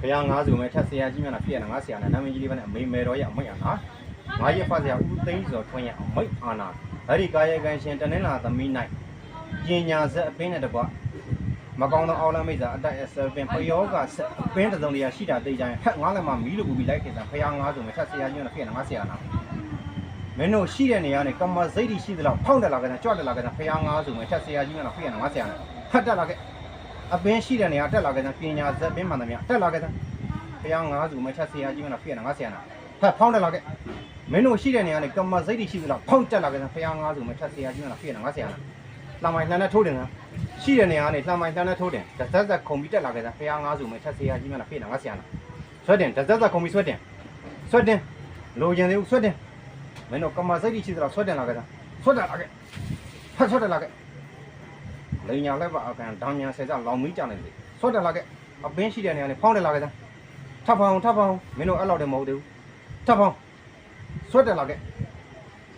ဘုရားငါးစုမဲ့ထက်ဆရာကြီးများနာဖြစ်ရတာငါဆရာနဲ့နာမည်ကြီးလေးပဲနဲ့အမေမေတော်ရဲ့အမိတ်အာနာငါရဲ့ဖတ်ဆရာဦးသိန်းစောထွန်းရဲ့အမိတ်အာနာအဲ့ဒီကာယကံရှင်တနင်္လာသမီး၌ပညာဇက်အပင်းနဲ့တကွမကောင်းသောအောက်လမ်းမိတ်စာအတိုက်အစပင်ပယောကဆက်အပင်းတစ်စုံတရာရှိတာသိကြရင်ဟက်ငါလည်းမမီးလို့ပူပြီးလိုက်ခင်စားဘုရားငါးစုမဲ့ထက်ဆရာကြီးများနာဖြစ်ရတာငါဆရာနာမင်းတို့ရှိတဲ့နေရာနဲ့ကမ္မစိတ်ရှိသလောက်ဖောင်းတက်လာကြတယ်ကြွတက်လာကြတယ်ဘုရားငါးစုမဲ့ထက်ဆရာကြီးများနာဖြစ်ရတာငါဆရာနာဖတ်တက်လာခဲ့ အပင်းရှိတဲ့နေရာတက်လာကြတဲ့ပညာဇက်ပင်းမှန်သမျှတက်လာကြတဲ့ဘုရားငါးစုမချက်ဆရာကြီးမလားဖြစ်ရတာငါဆရာနာဖက်ဖောင်းတက်လာကြမင်းတို့ရှိတဲ့နေရာနဲ့ကမ္မစိတ်ရှိသလားဖောင်းတက်လာကြတဲ့ဘုရားငါးစုမချက်ဆရာကြီးမလားဖြစ်ရတာငါဆရာနာလှမိုင်လှမ်းနဲ့ထိုးတယ်နော်ရှိတဲ့နေရာနဲ့လှမိုင်လှမ်းနဲ့ထိုးတယ်ဇက်ဇက်ခုံပြီးတက်လာကြတဲ့ဘုရားငါးစုမချက်ဆရာကြီးမလားဖြစ်ရတာငါဆရာနာဆွတ်တယ်ဇက်ဇက်ခုံပြီးဆွတ်တယ်ဆွတ်တယ်လိုချင်သေးဘူးဆွတ်တယ်မင်းတို့ကမ္မစိတ်ရှိသလားဆွတ်တယ်လာကြတဲ့ဆွတ်တယ်လာကြဖက်ဆွတ်တယ်လာကြ လိန်ညာလက်ပါအကန်ဒေါညာဆယ်စလောင်မီးကြနေတယ်ဆွတ်တက်လာခဲ့အပင်းရှိတဲ့နေရာနဲ့ဖောင်းတက်လာခဲ့သားထပ်ဖောင်းထပ်ဖောင်းမင်းတို့အဲ့လောက်တည်းမဟုတ်သေးဘူးထပ်ဖောင်းဆွတ်တက်လာခဲ့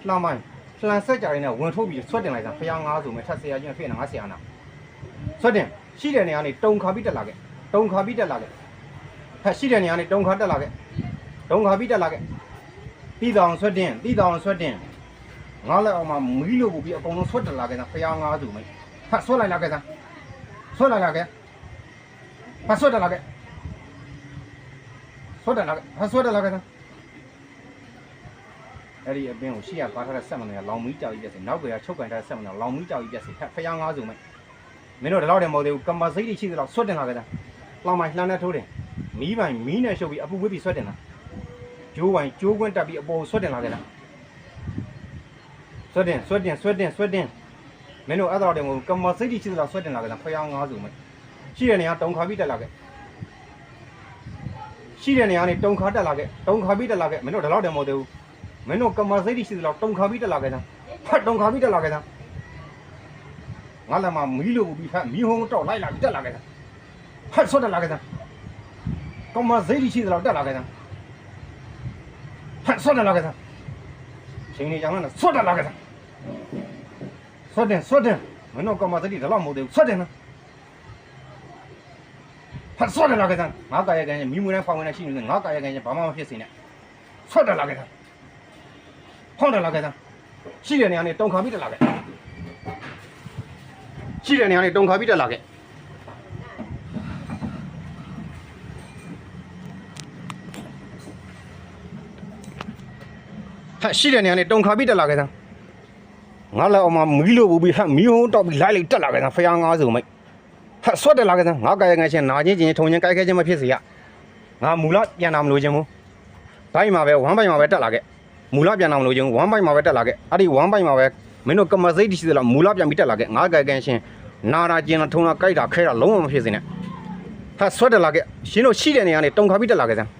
လှမ်းမိုင်းလှန်ဆက်ကြရင်းနဲ့ဝင်ထုတ်ပြီးဆွတ်တင်လိုက်တာဖျားငါးဆိုမဲ့ထပ်ဆရာကြီးဖြစ်နေငါဆရာနာဆွတ်တင်ရှိတဲ့နေရာနဲ့တုံခါပြီးတက်လာခဲ့တုံခါပြီးတက်လာခဲ့ဟဲ့ရှိတဲ့နေရာနဲ့တုံခါတက်လာခဲ့တုံခါပြီးတက်လာခဲ့တီတောင်ဆွတ်တင်တီတောင်ဆွတ်တင်ငါလက်အောင်မှာမီးလို့ပူပြီးအကုန်လုံးဆွတ်တက်လာခဲ့တာဖျားငါးဆိုမဲ့ ဖတ်ဆွလိုက်လာခဲ့သားဆွလိုက်လာခဲ့ဖတ်ဆွတယ်လာခဲ့ဆွတယ်လာခဲ့ဖတ်ဆွတယ်လာခဲ့သားအဲ့ဒီအပင်ကိုရှေ့ကပါထားတဲ့ဆက်မနေလောင်မီးကြောက်ကြီးပြက်စီနောက်ကရချုပ်ကန်ထားတဲ့ဆက်မနေလောင်မီးကြောက်ကြီးပြက်စီဖဖျားငါးစုမဲ့မင်းတို့ဒီလောက်တည်းမဟုတ်သေးဘူးကမ္ဘာစိတ်တွေရှိသလောက်ဆွတင်လာခဲ့သားလောင်မိုင်လှမ်းနဲ့ထိုးတယ်မီးပိုင်မီးနဲ့ရှုပ်ပြီးအပူဝစ်ပြီးဆွတင်လာကျိုးပိုင်ကျိုးကွင်းတက်ပြီးအပေါ်ဆွတင်လာခဲ့သားဆွတင်ဆွတင်ဆွတင်ဆွတင် မင်းတို့အဲ့တော့တည်းမဟုတ်ကမ္မစိတ်ကြီးရှိသလားဆွဲတင်လာကြတာဖျားငါးစုမဲ့ရှိတဲ့နေရာတုံခါပြီးတက်လာခဲ့ရှိတဲ့နေရာနေတုံခါတက်လာခဲ့တုံခါပြီးတက်လာခဲ့မင်းတို့ဒီလောက်တည်းမဟုတ်သေးဘူးမင်းတို့ကမ္မစိတ်ကြီးရှိသလားတုံခါပြီးတက်လာခဲ့တာဖတ်တုံခါပြီးတက်လာခဲ့တာငါလည်းမမီးလို့ပြီးဖတ်မီးဟုံးတော့လိုက်လာပြီးတက်လာခဲ့တာဖတ်ဆွတ်တက်လာခဲ့တာကမ္မစိတ်ကြီးရှိသလားတက်လာခဲ့တာဖတ်ဆွတ်တက်လာခဲ့တာချိန်နေကြောင်လည်းဆွတ်တက်လာခဲ့တာ ဆွတ်တယ်ဆွတ်တယ်မင်းတို့ကမ္မသတိဒါတော့မဟုတ်သေးဘူးဆွတ်တယ်နော်ဖတ်ဆွတ်တယ်လာခဲ့စမ်းငါကာယကံရဲ့မိမွေးနဲ့ဖောင်းဝင်နဲ့ရှိနေတယ်ငါကာယကံရဲ့ဘာမှမဖြစ်စေနဲ့ဆွတ်တယ်လာခဲ့စမ်းဖောင်းတယ်လာခဲ့စမ်းရှိတဲ့နေရာနဲ့တုံခါပြီးတက်လာခဲ့ရှိတဲ့နေရာနဲ့တုံခါပြီးတက်လာခဲ့ဟဲ့ရှိတဲ့နေရာနဲ့တုံခါပြီးတက်လာခဲ့စမ်း ငါလည်းအောင်မမီးလို့ဘူးပြီးဟက်မီးဟုံးတော့ပြီးလိုက်လိုက်တက်လာခဲ့တာဖျားငါးစုံမိတ်ဟက်ဆွတ်တက်လာခဲ့တာငါကာယငါချင်းနာချင်းချင်းထုံချင်းကြိုက်ခဲချင်းမဖြစ်စေရငါမူလပြန်တာမလို့ချင်းဘူးဘိုင်းမှာပဲဝမ်းဘိုင်းမှာပဲတက်လာခဲ့မူလပြန်တာမလို့ချင်းဝမ်းဘိုင်းမှာပဲတက်လာခဲ့အဲ့ဒီဝမ်းဘိုင်းမှာပဲမင်းတို့ကမစိတ်တရှိသလားမူလပြန်ပြီးတက်လာခဲ့ငါကာယငါချင်းနာတာကျင်တာထုံတာကြိုက်တာခဲတာလုံးဝမဖြစ်စေနဲ့ဟက်ဆွတ်တက်လာခဲ့ရှင်တို့ရှိတဲ့နေရာနေတုံခါပြီးတက်လာခဲ့စမ်း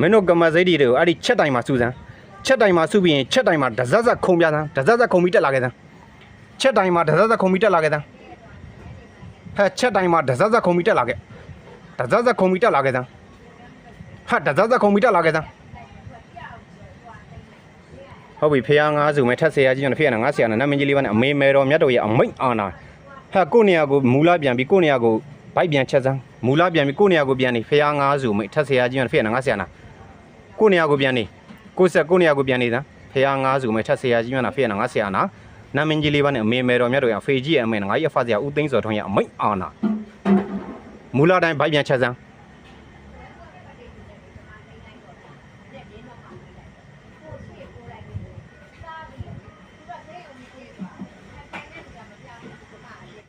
မင်းတို့ကမစိတ်တွေကိုအဲ့ဒီချက်တိုင်မှာစူစမ်း ချက်တိုင်မှာစုပြီးရင်ချက်တိုင်မှာဒဇက်ဇက်ခုံပြသန်းဒဇက်ဇက်ခုံပြီးတက်လာခဲ့သန်းချက်တိုင်မှာဒဇက်ဇက်ခုံပြီးတက်လာခဲ့သန်းဟဲ့ချက်တိုင်မှာဒဇက်ဇက်ခုံပြီးတက်လာခဲ့ဒဇက်ဇက်ခုံပြီးတက်လာခဲ့သန်းဟာဒဇက်ဇက်ခုံပြီးတက်လာခဲ့သန်းဟုတ်ပြီဖះငါးစုမဲ့ထက်ဆရာကြီးနဲ့ဖះငါးဆရာနဲ့နာမည်ကြီးလေးပါနဲ့အမေမဲတော်မြတ်တော်ရဲ့အမိတ်အာနာဟဲ့ကိုနေရာကိုမူလပြန်ပြီးကိုနေရာကိုဗိုက်ပြန်ချက်စမ်းမူလပြန်ပြီးကိုနေရာကိုပြန်နေဖះငါးစုမဲ့ထက်ဆရာကြီးနဲ့ဖះငါးဆရာနာကိုနေရာကိုပြန်နေ ကိုဆက်ကိုနေရာကိုပြန်နေတာဖះငါးစုမဲ့ထက်ဆရာကြီးမျက်နှာဖះနာငါဆရာနာနာမင်းကြီးလေးပါနဲ့အမေမဲတော်မြတ်တို့ရဖေကြီးရဲ့အမေငါရဲ့ဖဆရာဦးသိန်းစောထွန်းရဲ့အမိတ်အာနာမူလာတိုင်းဗိုက်ပြန်ချက်စမ်း